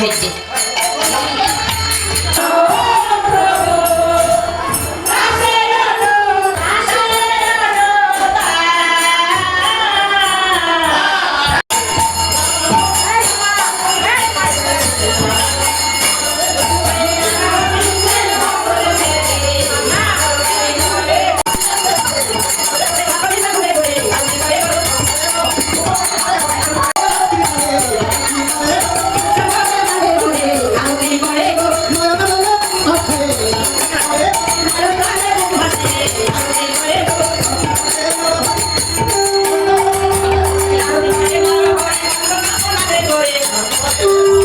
Good. Gracias.